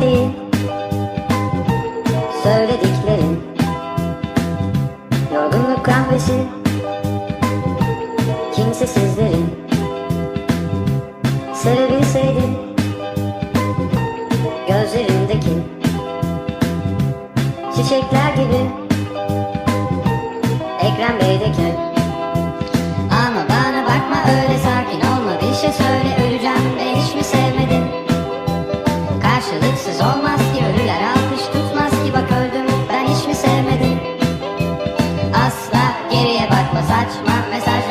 değil Söylediklerin Yorgunluk kahvesi Kimsesizlerin Sevebilseydim Gözlerindeki Çiçekler gibi Ekrem Bey'deki my massage.